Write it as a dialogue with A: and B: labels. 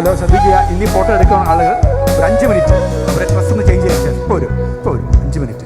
A: Hello ശ്രദ്ധിക്കുക. ഇനി photo എടുക്കുന്ന ആളുകൾ ഒരു അഞ്ച് മിനിറ്റ് അവരെ ഡ്രസ്സ് ഒന്ന് ചേഞ്ച് ചെയ്യാൻ ഇപ്പോൾ ഒരു ഇപ്പോൾ ഒരു അഞ്ച് മിനിറ്റ്